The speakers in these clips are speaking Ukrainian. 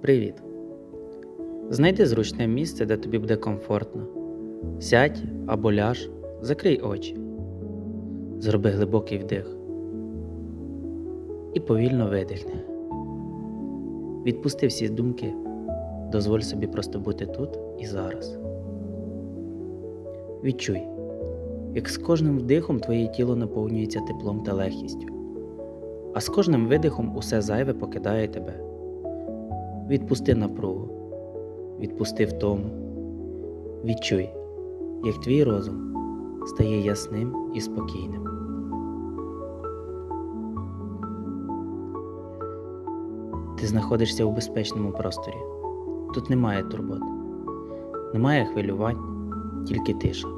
Привіт! Знайди зручне місце, де тобі буде комфортно. Сядь або ляж, закрий очі. Зроби глибокий вдих. І повільно видихни. Відпусти всі думки. Дозволь собі просто бути тут і зараз. Відчуй, як з кожним вдихом твоє тіло наповнюється теплом та легкістю, а з кожним видихом усе зайве покидає тебе. Відпусти напругу, відпусти втому. Відчуй, як твій розум стає ясним і спокійним. Ти знаходишся у безпечному просторі. Тут немає турбот, немає хвилювань, тільки тиша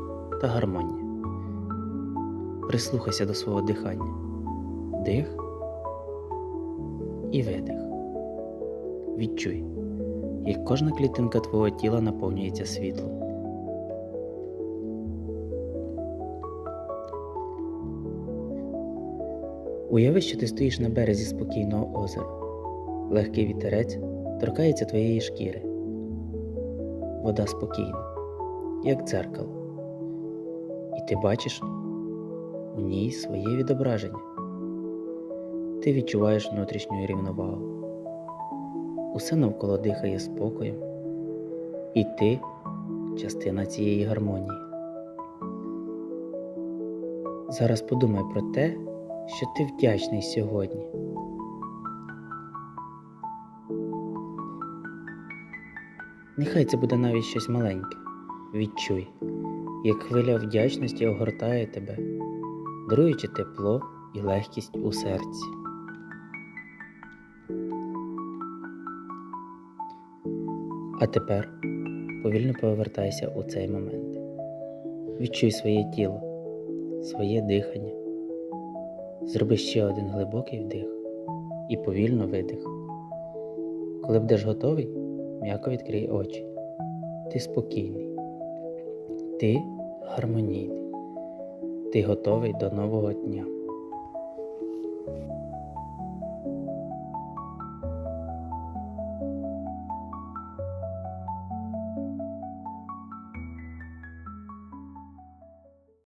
та гармонія. Прислухайся до свого дихання. Дих і видих. Відчуй, як кожна клітинка твого тіла наповнюється світлом. Уяви, що ти стоїш на березі спокійного озера. Легкий вітерець торкається твоєї шкіри. Вода спокійна, як дзеркало. І ти бачиш у ній своє відображення. Ти відчуваєш внутрішню рівновагу. Усе навколо дихає спокоєм, і ти частина цієї гармонії. Зараз подумай про те, що ти вдячний сьогодні. Нехай це буде навіть щось маленьке. Відчуй, як хвиля вдячності огортає тебе, даруючи тепло і легкість у серці. А тепер повільно повертайся у цей момент. Відчуй своє тіло, своє дихання. Зроби ще один глибокий вдих і повільно видих. Коли будеш готовий, м'яко відкрий очі. Ти спокійний, ти гармонійний, ти готовий до нового дня.